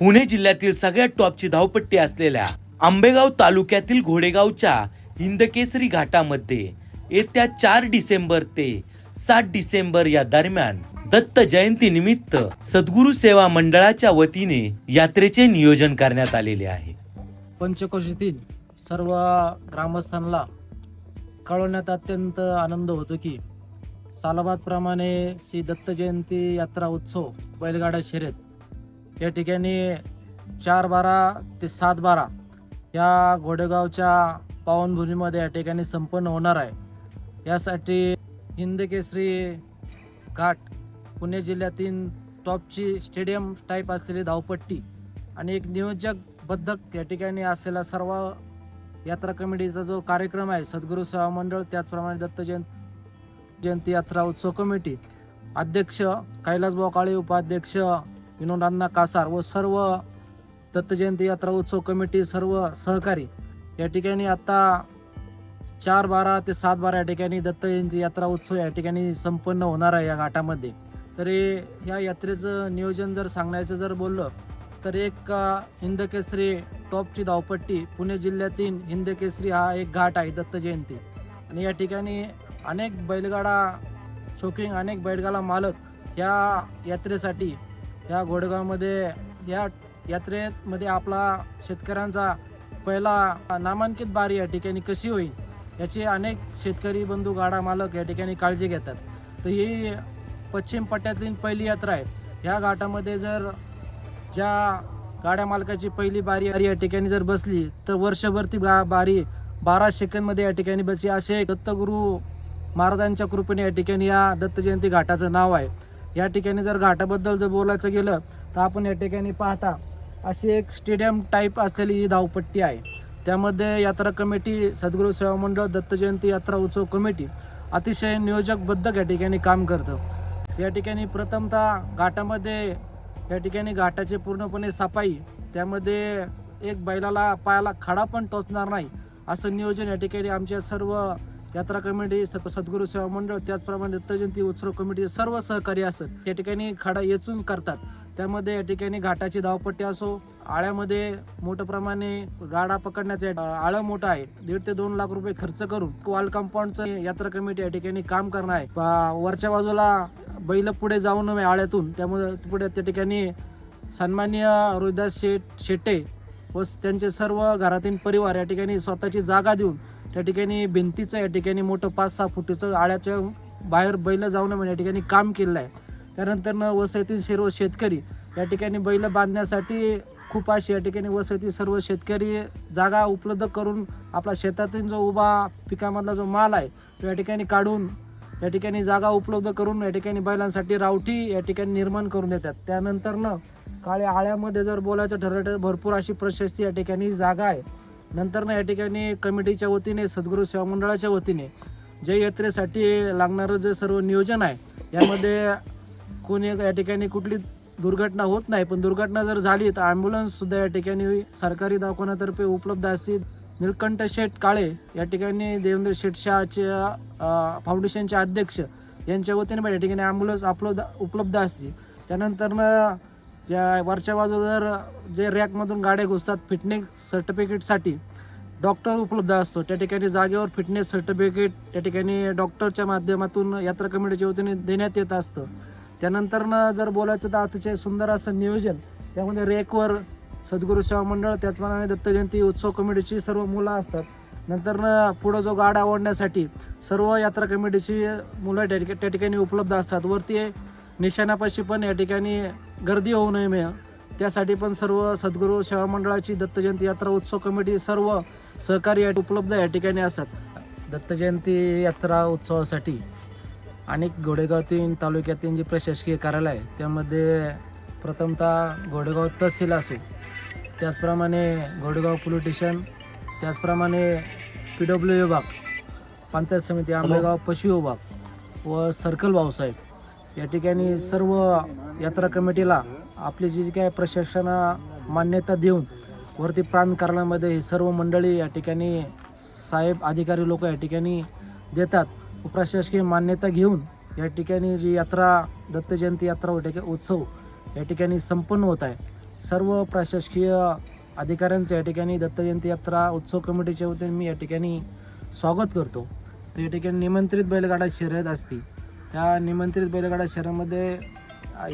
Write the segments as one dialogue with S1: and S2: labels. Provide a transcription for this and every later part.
S1: पुणे जिल्ह्यातील सगळ्यात टॉपची धावपट्टी असलेल्या आंबेगाव तालुक्यातील घोडेगावच्या हिंदकेसरी घाटामध्ये येत्या चार डिसेंबर ते सात डिसेंबर या दरम्यान दत्त जयंती निमित्त सद्गुरू सेवा मंडळाच्या वतीने यात्रेचे नियोजन करण्यात आलेले आहे.
S2: पंचकोशीतील सर्व ग्रामस्थांना कळवण्यात अत्यंत आनंद होतो की सालाबादप्रमाणे श्री दत्त जयंती यात्रा उत्सव बैलगाडा शर्यत या ठिकाणी चार बारा ते सात बारा या घोडेगावच्या पावनभूमीमध्ये या ठिकाणी संपन्न होणार आहे. यासाठी हिंदकेसरी घाट पुणे जिल्ह्यातील टॉपची स्टेडियम टाईप असलेली धावपट्टी आणि एक नियोजक बद्धक या ठिकाणी असलेला सर्व यात्रा कमिटीचा जो कार्यक्रम आहे सद्गुरू सेवा मंडळ त्याचप्रमाणे दत्त जयंत जयंती यात्रा उत्सव कमिटी अध्यक्ष कैलासभाऊ काळे उपाध्यक्ष विनोद अण्णा कासार व सर्व दत्तजयंती यात्रा उत्सव कमिटी सर्व सहकारी. या ठिकाणी आता चार बारा ते सात बारा या ठिकाणी दत्तजयंती यात्रा उत्सव या ठिकाणी संपन्न होणार आहे या घाटामध्ये. तरी ह्या यात्रेचं नियोजन जर सांगायचं जर बोललं तर एक हिंदकेसरी टॉपची धावपट्टी पुणे जिल्ह्यातील हिंदकेसरी हा एक घाट आहे दत्तजयंती. आणि या ठिकाणी अनेक बैलगाडा शोकिंग अनेक बैलगाडा मालक ह्या यात्रेसाठी या घोडगावमध्ये या यात्रेमध्ये आपला शेतकऱ्यांचा पहिला नामांकित बारी या ठिकाणी कशी होईल याची अनेक शेतकरी बंधू गाडा मालक या ठिकाणी काळजी घेतात. तर ही पश्चिम पट्ट्यातील पहिली यात्रा आहे. ह्या घाटामध्ये जर ज्या गाड्या मालकाची पहिली बारी या ठिकाणी जर बसली तर वर्षभर ती बा बारी बारा सेकंदमध्ये या ठिकाणी बसली. असे दत्तगुरू महाराजांच्या कृपेने या ठिकाणी या दत्त जयंती घाटाचं नाव आहे. या ठिकाणी जर घाटाबद्दल जर बोलायचं गेलं तर आपण या ठिकाणी पाहता अशी एक स्टेडियम टाईप असलेली ही धावपट्टी आहे. त्यामध्ये यात्रा कमिटी सद्गुरू सेवा मंडळ दत्त जयंती यात्रा उत्सव कमिटी अतिशय नियोजकबद्ध या ठिकाणी काम करतं. या ठिकाणी प्रथमतः घाटामध्ये या ठिकाणी घाटाची पूर्णपणे सफाई त्यामध्ये एक बैलाला पायाला खडा पण टोचणार नाही असं नियोजन या ठिकाणी आमच्या सर्व यात्रा कमिटी सत- सद्गुरू सेवा मंडळ त्याचप्रमाणे दत्तजयंती उत्सव कमिटी सर्व सहकारी असत. या ठिकाणी खडा येचून करतात. त्यामध्ये या ठिकाणी घाटाची धावपट्टी असो आळ्यामध्ये मोठ्या प्रमाणे गाडा पकडण्याचे आळं मोठं आहे. दीड ते दोन लाख रुपये खर्च करून वॉल कंपाऊंडचं यात्रा कमिटी या ठिकाणी काम करणार आहे. वरच्या बाजूला बैल पुढे जाऊ नये आळ्यातून. त्यामुळे पुढे त्या ठिकाणी सन्मान्य रोहिदास शेट शेट्टे व त्यांचे सर्व घरातील परिवार या ठिकाणी स्वतःची जागा देऊन त्या ठिकाणी भिंतीचं या ठिकाणी मोठं पाच सहा फुटीचं आळ्याच्या बाहेर बैल जाऊन म्हणजे या ठिकाणी काम केलेलं आहे. त्यानंतर वसईतील सर्व शेतकरी या ठिकाणी बैल बांधण्यासाठी खूप अशी या ठिकाणी वसईतील सर्व शेतकरी जागा उपलब्ध करून आपला शेतातील जो उभा पिकामधला जो माल आहे तो या ठिकाणी काढून या ठिकाणी जागा उपलब्ध करून या ठिकाणी बैलांसाठी रावठी या ठिकाणी निर्माण करून देतात. त्यानंतर काळ्या आळ्यामध्ये जर बोलायचं ठरलं तर भरपूर अशी प्रशस्ती या ठिकाणी जागा आहे. नंतर ना या ठिकाणी कमिटीच्या वतीने सद्गुरू सेवा मंडळाच्या वतीने जय यात्रेसाठी लागणारं जे सर्व नियोजन आहे यामध्ये कोणी या ठिकाणी कुठली दुर्घटना होत नाही पण दुर्घटना जर झाली तर ॲम्ब्युलन्ससुद्धा या ठिकाणी सरकारी दवाखान्यातर्फे उपलब्ध असतील. निळकंठ शेठ काळे या ठिकाणी देवेंद्र शेठ शहाचे फाउंडेशनचे अध्यक्ष यांच्या वतीने पण या ठिकाणी ॲम्ब्युलन्स उपलब्ध उपलब्ध असतील. त्यानंतरनं ज्या वरच्या बाजूला जर जे रॅकमधून गाड्या घुसतात फिटनेस सर्टिफिकेटसाठी डॉक्टर उपलब्ध असतो. त्या ठिकाणी जागेवर फिटनेस सर्टिफिकेट त्या ठिकाणी डॉक्टरच्या माध्यमातून यात्रा कमिटीच्या वतीने देण्यात येत असतं. त्यानंतरनं जर बोलायचं तर अतिशय सुंदर असं नियोजन त्यामध्ये रेकवर सद्गुरू सेवा मंडळ त्याचप्रमाणे दत्त जयंती उत्सव कमिटीची सर्व मुलं असतात. नंतरनं पुढं जो गाडा आवडण्यासाठी सर्व यात्रा कमिटीची मुलं त्या त्या ठिकाणी उपलब्ध असतात. वरती निशाणापाशी पण या ठिकाणी गर्दी होऊ नये मे त्यासाठी पण सर्व सद्गुरू सेवा मंडळाची दत्तजयंती यात्रा उत्सव कमिटी सर्व सहकारी या- उपलब्ध या ठिकाणी असतात दत्तजयंती यात्रा उत्सवासाठी अनेक घोडेगावातील तालुक्यातील जे प्रशासकीय कार्यालय आहे त्यामध्ये प्रथमतः घोडेगाव तहसील असो त्याचप्रमाणे घोडेगाव पोलीस स्टेशन त्याचप्रमाणे पी डब्ल्यू विभाग पंचायत समिती आंबेगाव पशु विभाग व सर्कल भाऊसाहेब. या ठिकाणी सर्व यात्रा कमिटीला आपली जी काय प्रशासना मान्यता देऊन वरती प्रांत कार्यालयामध्ये ही सर्व मंडळी या ठिकाणी साहेब अधिकारी लोक या ठिकाणी देतात. प्रशासकीय मान्यता घेऊन या ठिकाणी जी यात्रा दत्त जयंती यात्रा उत्सव या ठिकाणी संपन्न होत आहे. सर्व प्रशासकीय अधिकाऱ्यांचं या ठिकाणी दत्त जयंती यात्रा उत्सव कमिटीच्या वतीने मी या ठिकाणी स्वागत करतो. तर या ठिकाणी निमंत्रित बैलगाडा शर्यत असती. त्या निमंत्रित बैलगाडा शहरामध्ये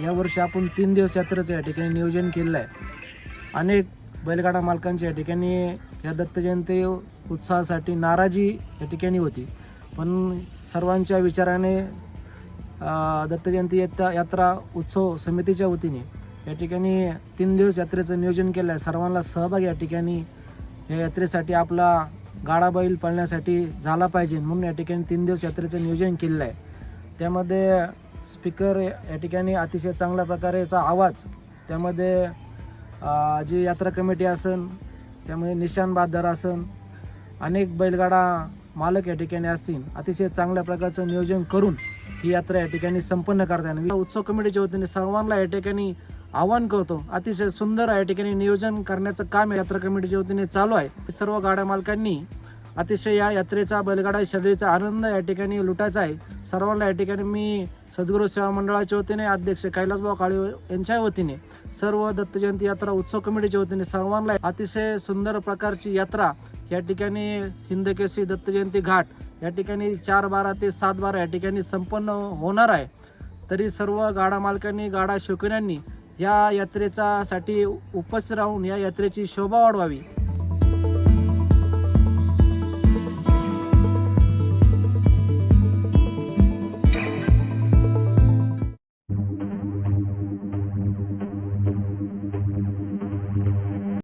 S2: या वर्षी आपण तीन दिवस यात्रेचं या ठिकाणी नियोजन केलेलं आहे. अनेक बैलगाडा मालकांच्या या ठिकाणी या दत्त जयंती उत्साहासाठी नाराजी या ठिकाणी होती. पण सर्वांच्या विचाराने दत्तजयंती दत्त जयंती यात्रा यात्रा उत्सव समितीच्या वतीने या ठिकाणी तीन दिवस यात्रेचं नियोजन केलं आहे. सर्वांना सहभाग या ठिकाणी या यात्रेसाठी आपला गाडा बैल पळण्यासाठी झाला पाहिजे म्हणून या ठिकाणी तीन दिवस यात्रेचं नियोजन केलेलं आहे. त्यामध्ये स्पीकर या ठिकाणी अतिशय चांगल्या प्रकारेचा आवाज त्यामध्ये जी यात्रा कमिटी असन त्यामध्ये निशान बहादर असन अनेक बैलगाडा मालक या ठिकाणी असतील अतिशय चांगल्या प्रकारचं नियोजन करून ही यात्रा या ठिकाणी संपन्न करता येणार. उत्सव कमिटीच्या वतीने सर्वांना या ठिकाणी आवाहन करतो अतिशय सुंदर या ठिकाणी नियोजन करण्याचं काम यात्रा कमिटीच्या वतीने चालू आहे. सर्व गाड्या मालकांनी अतिशय या यात्रेचा बैलगाडा शर्यतीचा आनंद या ठिकाणी लुटायचा आहे. सर्वांना या ठिकाणी मी सद्गुरू सेवा मंडळाच्या वतीने अध्यक्ष कैलासभाऊ काळे यांच्या वतीने सर्व दत्त जयंती यात्रा उत्सव कमिटीच्या वतीने सर्वांना अतिशय सुंदर प्रकारची यात्रा या ठिकाणी हिंदकेसरी दत्त जयंती घाट या ठिकाणी चार बारा ते सात बारा या ठिकाणी संपन्न होणार आहे. तरी सर्व गाडा मालकांनी गाडा शौकीनांनी या यात्रेचा साठी उपस्थित राहून या यात्रेची शोभा वाढवावी.